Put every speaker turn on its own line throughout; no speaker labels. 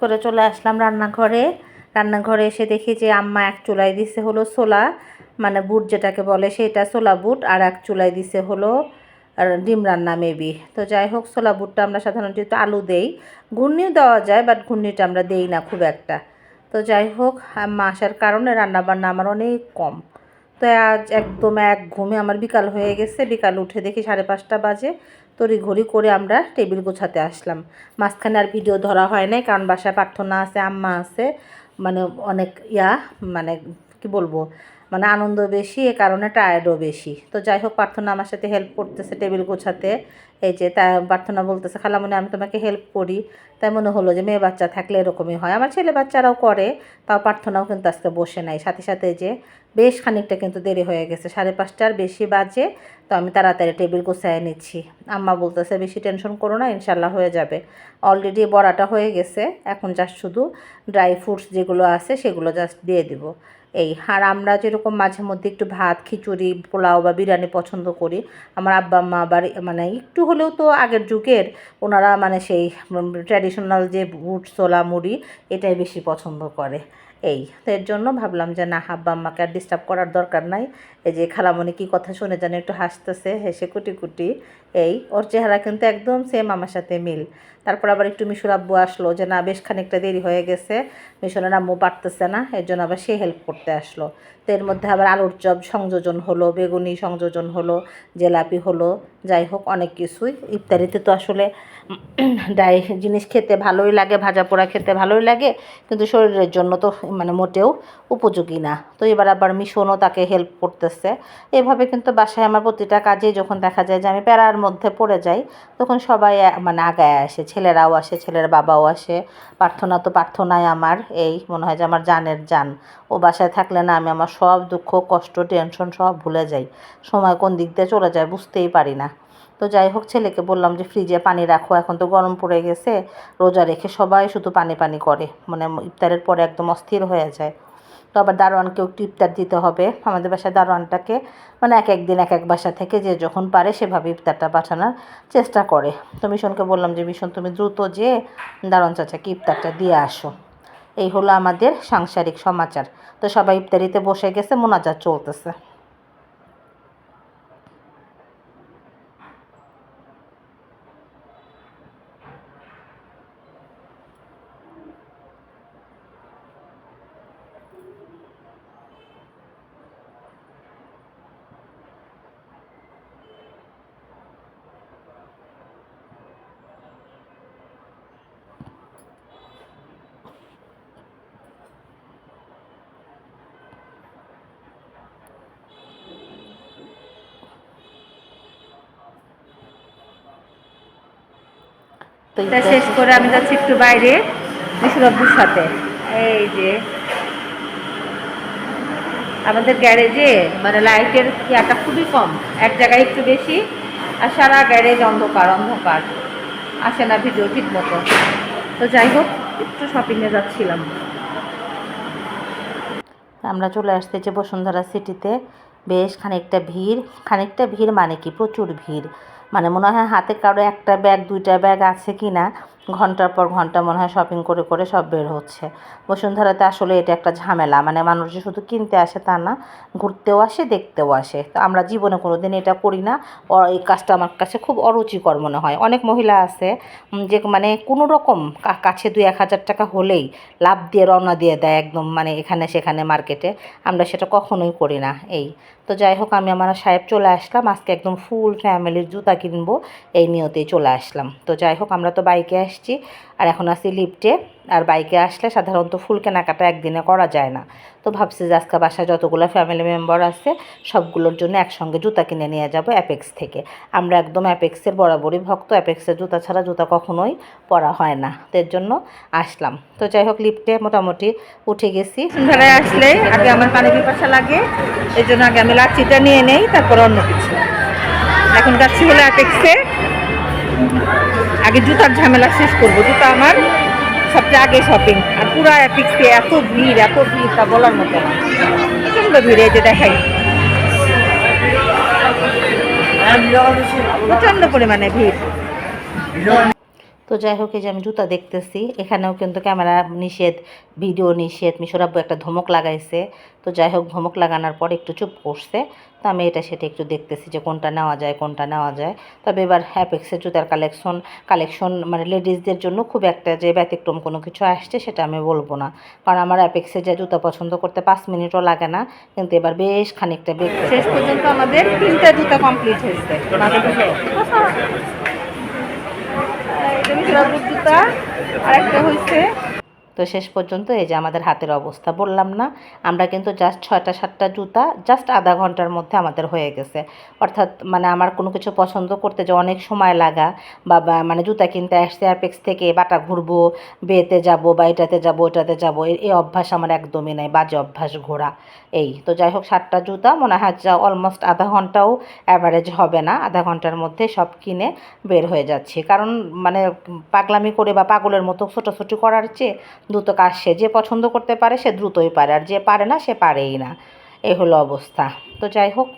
করে চলে আসলাম রান্নাঘরে। রান্নাঘরে এসে দেখি যে আম্মা এক চুলাই দিছে হলো ছোলা মানে বুট যেটাকে বলে সেটা ছোলা বুট আর এক চুলাই দিছে হলো আর ডিম রান্না মেবি তো যাই হোক, ছোলা বুটটা আমরা সাধারণত একটু আলু দেই। ঘূর্ণিও দেওয়া যায় বাট ঘূর্ণিটা আমরা দেই না খুব একটা। তো যাই হোক, আম্মা আসার কারণে রান্না বান্না আমার অনেক কম। তো আজ একদম এক ঘুমে আমার বিকাল হয়ে গেছে। বিকাল উঠে দেখি সাড়ে পাঁচটা বাজে। তড়ি ঘড়ি করে আমরা টেবিল গোছাতে আসলাম। মাঝখানে আর ভিডিও ধরা হয় নাই, কারণ বাসায় প্রার্থনা আছে, আম্মা আছে মানে অনেক ইয়া মানে কি বলব মানে আনন্দ বেশি, এ কারণে টায়ার্ডও বেশি। তো যাই হোক প্রার্থনা আমার সাথে হেল্প করতেছে টেবিল গোছাতে। এই যে তা প্রার্থনা বলতেছে, খালামনে, আমি তোমাকে হেল্প করি। তাই মনে হলো যে মেয়ে বাচ্চা থাকলে এরকমই হয়। আমার ছেলে বাচ্চারাও করে, তাও প্রার্থনাও কিন্তু আজকে বসে নাই। সাথে সাথে যে বেশ খানিকটা কিন্তু দেরি হয়ে গেছে, সাড়ে পাঁচটার বেশি বাজে, তো আমি তাড়াতাড়ি টেবিল গোছায় নিচ্ছি। আম্মা বলতেছে, বেশি টেনশন করো না ইনশাল্লাহ হয়ে যাবে। অলরেডি বড়াটা হয়ে গেছে, এখন জাস্ট শুধু ড্রাই ফ্রুটস যেগুলো আছে, সেগুলো জাস্ট দিয়ে দিব। এই আর আমরা যেরকম মাঝে মধ্যে একটু ভাত, খিচুড়ি, পোলাও বা বিরিয়ানি পছন্দ করি, আমার আব্বা, আম্মা আবার মানে একটু হলেও তো আগের যুগের ওনারা মানে সেই ট্র্যাডিশনাল যে বুট ছোলা, মুড়ি এটাই বেশি পছন্দ করে। এই তো এর জন্য ভাবলাম যে না, আব্বা, আম্মাকে আর ডিস্টার্ব করার দরকার নাই। এই যে খালামণি কী কথা শুনে জানি একটু হাসতেছে, হেসে কুটি কুটি। এই ওর চেহারা কিন্তু একদম সেম আমার সাথে মিল। তারপর আবার একটু মিশুর আব্বু আসলো যে না, বেশ খানিকটা দেরি হয়ে গেছে। মিশনের আম্মু পারতেছে না এর জন্য আবার সে হেল্প করতে আসলো। তো এর মধ্যে আবার আলুর চপ সংযোজন হলো, বেগুনি সংযোজন হলো, জেলাপি হলো, যাই হোক অনেক কিছুই। ইফতারিতে তো আসলে ডাই জিনিস খেতে ভালোই লাগে, ভাজা পোড়া খেতে ভালোই লাগে, কিন্তু শরীরের জন্য তো মানে মোটেও উপযোগী না। তো এবার আবার মিশনও তাকে হেল্প করতেছে। এভাবে কিন্তু বাসায় আমার প্রতিটা কাজে যখন দেখা যায় যে আমি প্যারার মধ্যে পড়ে যাই, তখন সবাই মানে আগায় আসে, ছেলেরাও আসে, ছেলের বাবাও আসে। প্রার্থনা তো প্রার্থনাই আমার। এই মনে হয় যে আমার জানের জান। ও বাসায় থাকলে না আমি আমার সব দুঃখ, কষ্ট টেনশন সব ভুলে যাই। সময় কোন দিক দিয়ে চলে যায় বুঝতেই পারি না। তো যাই হোক, ছেলেকে বললাম যে, ফ্রিজে পানি রাখো, এখন তো গরম পড়ে গেছে। রোজা রেখে সবাই শুধু পানি পানি করে। মানে ইফতারের পরে একদম অস্থির হয়ে যায়। তো আবার দারোয়ানকেও একটু ইফতার দিতে হবে। আমাদের বাসায় দারোয়ানটাকে মানে এক এক দিন, এক এক বাসা থেকে যে যখন পারে সেভাবে ইফতারটা পাঠানোর চেষ্টা করে। তো মিশনকে বললাম যে, মিশন, তুমি দ্রুত যে দারোয়ান চাচাকে ইফতারটা দিয়ে আসো। এই হলো আমাদের সাংসারিক সমাচার। তো সবাই ইফতারিতে বসে গেছে মোনাজাত চলতেছে। তো
শেষ করে আমি যাচ্ছি একটু বাইরে মিশুরব্বুর সাথে। এই যে, আমাদের গ্যারেজে মানে লাইটের ইয়াটা খুবই কম, এক জায়গায় একটু বেশি, আর সারা গ্যারেজ অন্ধকার অন্ধকার। আসে না ভিডিও ঠিক মতো। তো যাই হোক, একটু শপিংয়ে যাচ্ছিলাম।
আমরা চলে আসতেছি বসুন্ধরা সিটিতে বেশ খানিকটা ভিড়। খানিকটা ভিড় মানে কি? প্রচুর ভিড়। মানে মনে হয় হাতে কারও একটা ব্যাগ দুইটা ব্যাগ আছে কি না ঘণ্টার পর ঘণ্টা মনে হয় শপিং করে করে সব বের হচ্ছে। বসুন্ধরাতে আসলে এটা একটা ঝামেলা। মানে মানুষ যে শুধু কিনতে আসে তা না, ঘুরতেও আসে, দেখতেও আসে। তো আমরা জীবনে কোনো দিন এটা করি না। এই কাজটা আমার কাছে খুব অরুচিকর মনে হয়। অনেক মহিলা আছে যে মানে কোনো রকম কাছে দুই এক হাজার টাকা হলেই লাভ দিয়ে, রওনা দিয়ে দেয় একদম মানে এখানে সেখানে মার্কেটে আমরা সেটা কখনোই করি না, এই। তো যাই হোক, আমি আমার সাহেব চলে আসলাম। আজকে একদম ফুল ফ্যামিলির জুতা কিনবো, এই নিয়তেই চলে আসলাম। তো যাই হোক, আমরা তো বাইকে আসছি আর এখন আসি লিফটে আর বাইকে আসলে সাধারণত ফুল কেনাকাটা একদিনে করা যায় না। তো ভাবছি যে আজকে বাসায় যতগুলো ফ্যামিলি মেম্বার আছে, সবগুলোর জন্য একসঙ্গে জুতা কিনে নিয়ে যাব অ্যাপেক্স থেকে। আমরা একদম অ্যাপেক্সের বরাবরই ভক্ত। অ্যাপেক্সের জুতা ছাড়া জুতা কখনোই পরা হয় না। তো এর জন্য আসলাম। তো যাই হোক লিফটে মোটামুটি উঠে গেছি।
বসুন্ধরায় আসলে আগে আমার পানি পিপাসা লাগে। এই জন্য আগে আমি লাচ্ছিটা নিয়ে নেই, তারপর অন্য কিছু। এখন যাচ্ছি হলো অ্যাপেক্সে আগে জুতার ঝামেলা শেষ করব, জুতা আমার সবচেয়ে আগে শপিং আর পুরো অ্যাপিক্সে এত ভিড় এত ভিড়, তা বলার মতো না। প্রচণ্ড ভিড়, এই যে দেখাই। প্রচণ্ড পরিমাণে ভিড়।
তো যাই হোক, এই যে আমি জুতা দেখতেছি, এখানেও কিন্তু ক্যামেরা নিষেধ, ভিডিও নিষেধ মিশরাব্বু একটা ধমক লাগাইছে। তো যাই হোক, ধমক লাগানোর পর একটু চুপ করছে। তো আমি এটা সেটা একটু দেখতেছি যে কোনটা নেওয়া যায়, কোনটা নেওয়া যায়। তবে এবার হ্যাপেক্সের জুতার কালেকশন কালেকশন মানে লেডিসদের জন্য খুব একটা যে ব্যতিক্রম কোনো কিছু আসছে সেটা আমি বলব না। কারণ আমার অ্যাপেক্সে যে জুতা পছন্দ করতে পাঁচ মিনিটও লাগে না, কিন্তু এবার বেশ খানিকটা
শেষ পর্যন্ত আমাদের তিনটা জুতা কমপ্লিট হয়েছে। একটা হয়েছে
তো শেষ পর্যন্ত এই যে আমাদের হাতের অবস্থা বললাম না, আমরা কিন্তু জাস্ট ছয়টা সাতটা জুতা জাস্ট আধা ঘণ্টার মধ্যে আমাদের হয়ে গেছে। অর্থাৎ মানে আমার কোনো কিছু পছন্দ করতে যে অনেক সময় লাগা বা মানে জুতা কিনতে আসছে অ্যাপেক্স থেকে বাটা ঘুরবো বেতে যাব বা এটাতে যাব, ওটাতে যাব এই অভ্যাস আমার একদমই নাই, বাজে অভ্যাস ঘোরা। এই, তো যাই হোক, সাতটা জুতা মনে হয় যা অলমোস্ট আধা ঘন্টাও অ্যাভারেজ হবে না, আধা ঘণ্টার মধ্যে সব কিনে বের হয়ে যাচ্ছি। কারণ মানে পাগলামি করে বা পাগলের মতো ছোটাছুটি করার চেয়ে দ্রুত কাজ সে যে পছন্দ করতে পারে, সে দ্রুতই পারে, আর যে পারে না, সে পারেই না। এই হলো অবস্থা। তো যাই হোক,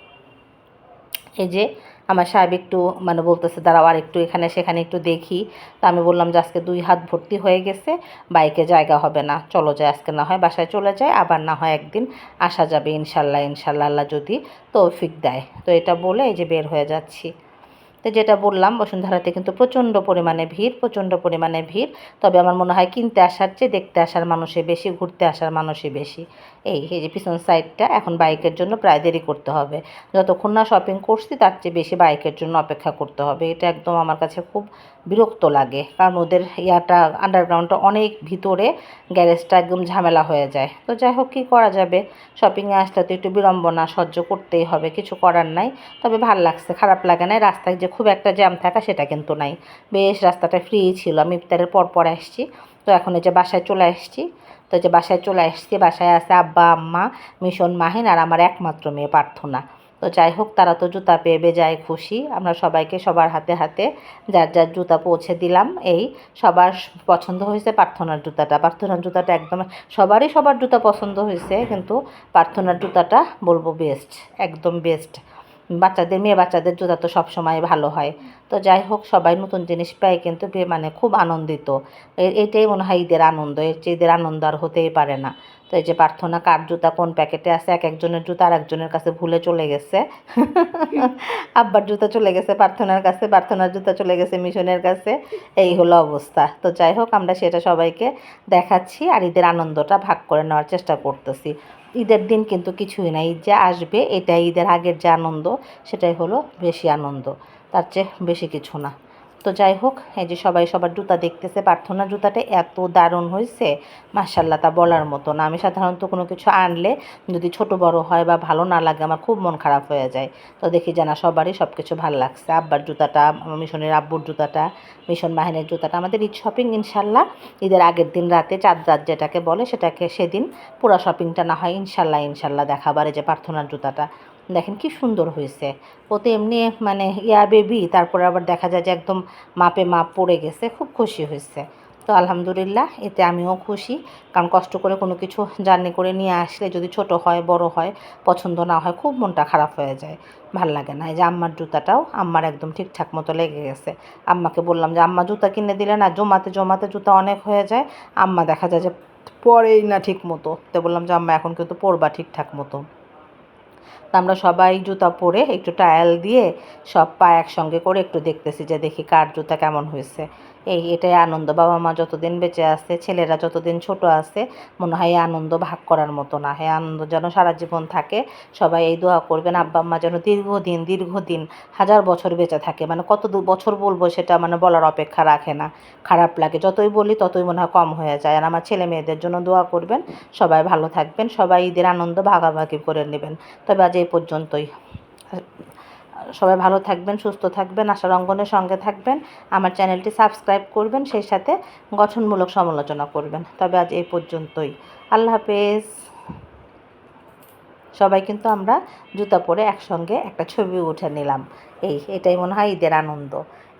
এই যে আমার সাহেব একটু মানে বলতেছে, দাঁড়াও, আর একটু এখানে সেখানে একটু দেখি। তো আমি বললাম যে, আজকে দুই হাত ভর্তি হয়ে গেছে, বাইকে জায়গা হবে না। চলো যায় আজকে না হয় বাসায় চলে যায় আবার না হয় একদিন আসা যাবে, ইনশাল্লাহ ইনশাল্লাহ, আল্লাহ যদি তৌফিক দেয়। তো এটা বলে এই যে বের হয়ে যাচ্ছি। তো যেটা বললাম, বসুন্ধরাতে কিন্তু প্রচণ্ড পরিমাণে ভিড়, প্রচণ্ড পরিমাণে ভিড়। তবে আমার মনে হয় কিনতে আসার চেয়ে দেখতে আসার মানুষে বেশি, ঘুরতে আসার মানুষই বেশি। এই যে পিছন সাইডটা, এখন বাইকের জন্য প্রায় দেরি করতে হবে। যতক্ষণ না শপিং করছি, তার চেয়ে বেশি বাইকের জন্য অপেক্ষা করতে হবে। এটা একদম আমার কাছে খুব বিরক্ত লাগে। কারণ ওদের ইয়াটা আন্ডারগ্রাউন্ডটা অনেক ভিতরে গ্যারেজটা একদম ঝামেলা হয়ে যায়। তো যাই হোক, কী করা যাবে? শপিংয়ে আসলে তো একটু বিড়ম্বনা সহ্য করতেই হবে। কিছু করার নাই। তবে ভালো লাগছে, খারাপ লাগে না রাস্তায় যে খুব একটা জ্যাম থাকা সেটা কিন্তু নাই। বেশ রাস্তাটা ফ্রি ছিল, আমি ইফতারের পর পর আসছি। তো এখন এই যে বাসায় চলে আসছি, তো যে বাসায় চলে আসছি, বাসায় আছে আব্বা, আম্মা, মিশন, মাহিন আর আমার একমাত্র মেয়ে প্রার্থনা তো যাই হোক, তারা তো জুতা পেয়ে বেজায় খুশি। আমরা সবাইকে সবার হাতে হাতে যার যার জুতা পৌঁছে দিলাম, এই সবার পছন্দ হয়েছে প্রার্থনার জুতাটা। প্রার্থনার জুতাটা একদম সবারই সবার জুতা পছন্দ হয়েছে, কিন্তু প্রার্থনার জুতাটা বলব বেস্ট একদম বেস্ট বাচ্চাদের মেয়ে বাচ্চাদের জুতা তো সবসময় ভালো হয়। তো যাই হোক, সবাই নতুন জিনিস পায় কিন্তু মানে খুব আনন্দিত। এটাই মনে হয় ঈদের আনন্দ। এর চেয়ে ঈদের আনন্দ আর হতেই পারে না। তো এই যে প্রার্থনা, কার জুতা কোন প্যাকেটে আছে, এক একজনের জুতা আর একজনের কাছে ভুলে চলে গেছে। আব্বার জুতা চলে গেছে, প্রার্থনার কাছে, প্রার্থনার জুতা চলে গেছে, মিশনের কাছে। এই হলো অবস্থা। তো যাই হোক, আমরা সেটা সবাইকে দেখাচ্ছি আর ঈদের আনন্দটা ভাগ করে নেওয়ার চেষ্টা করতেছি। ঈদের দিন কিন্তু কিছুই না, ঈদ যে আসবে, এটাই ঈদের আগের যে আনন্দ, সেটাই হলো বেশি আনন্দ। তার চেয়ে বেশি কিছু না। তো যাই হোক, এই যে সবাই সবার জুতা দেখতেছে প্রার্থনার জুতাটা এত দারুণ হয়েছে মার্শাল্লাহ তা বলার মতো না। আমি সাধারণত কোনো কিছু আনলে যদি ছোট বড় হয় বা ভালো না লাগে, আমার খুব মন খারাপ হয়ে যায়। তো দেখি জানা সবারই সব কিছু ভালো লাগছে। আব্বার জুতাটা, মিশনের আব্বুর জুতাটা, মিশন বাহিনীর জুতাটা, আমাদের ঈদ শপিং ইনশাল্লাহ ঈদের আগের দিন রাতে চাঁদ রাত যেটাকে বলে, সেটাকে সেদিন পুরা শপিংটা না হয় ইনশাল্লাহ ইনশাল্লাহ দেখাবার যে প্রার্থনার জুতাটা। দেখেন কি সুন্দর হয়েছে। ও তো এমনি মানে ইয়া বেবি তারপরে আবার দেখা যায় যে একদম মাপে মাপ পড়ে গেছে, খুব খুশি হয়েছে। তো আলহামদুলিল্লাহ, এতে আমিও খুশি। কারণ কষ্ট করে কোনো কিছু জার্নি করে নিয়ে আসলে যদি ছোট হয়, বড় হয়, পছন্দ না হয়, খুব মনটা খারাপ হয়ে যায়। ভালো লাগে না। এই যে আম্মার জুতাটাও আম্মার একদম ঠিকঠাক মতো লেগে গেছে। আম্মাকে বললাম যে, আম্মা জুতা কিনে দিলে না, জমাতে জমাতে জুতা অনেক হয়ে যায়। আম্মা দেখা যায় যে পরেই না ঠিক মতো তো বললাম যে, আম্মা, এখন কিন্তু পরবা ঠিকঠাক মতো। তা আমরা সবাই জুতা পরে একটু টায়াল দিয়ে সব পা একসঙ্গে করে একটু দেখতেছি যে দেখি কার জুতা কেমন হয়েছে। এই এটাই আনন্দ। বাবা মা যতদিন বেঁচে আছে, ছেলেরা যতদিন ছোট আছে, মনে হয় আনন্দ ভাগ করার মতো না। এই আনন্দ যেন সারা জীবন থাকে, সবাই এই দোয়া করবেন, আব্বা আম্মা যেন দীর্ঘদিন দীর্ঘদিন হাজার বছর বেঁচে থাকে। মানে কত বছর বলব সেটা মানে বলার অপেক্ষা রাখে না। খারাপ লাগে, যতই বলি ততই মনে হয় কম হয়ে যায়। আর আমার ছেলে মেয়েদের জন্য দোয়া করবেন, সবাই ভালো থাকবেন, সবাই ঈদের আনন্দ ভাগাভাগি করে নেবেন। তবে আজ এই পর্যন্তই। সবাই ভালো থাকবেন, সুস্থ থাকবেন, আশার অঙ্গনের সঙ্গে থাকবেন। আমার চ্যানেলটি সাবস্ক্রাইব করবেন, সেই সাথে গঠনমূলক সমালোচনা করবেন। তবে আজ এই পর্যন্তই। আল্লাহ হাফেজ। সবাই কিন্তু আমরা জুতা পরে একসঙ্গে একটা ছবি উঠে নিলাম। এই, এটাই মনে হয় ঈদের আনন্দ।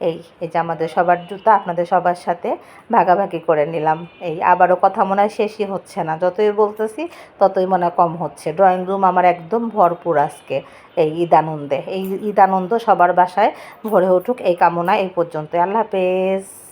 এই এই যে আমাদের সবার জুতা আপনাদের সবার সাথে ভাগাভাগি করে নিলাম। এই, আবারও কথা মনে হয় শেষই হচ্ছে না। যতই বলতেছি ততই মনে কম হচ্ছে। ড্রয়িং রুম আমার একদম ভরপুর আজকে এই ঈদ আনন্দে। এই ঈদ আনন্দ সবার বাসায় ভরে উঠুক। এই কামনা এই পর্যন্ত আল্লাহ হাফেজ।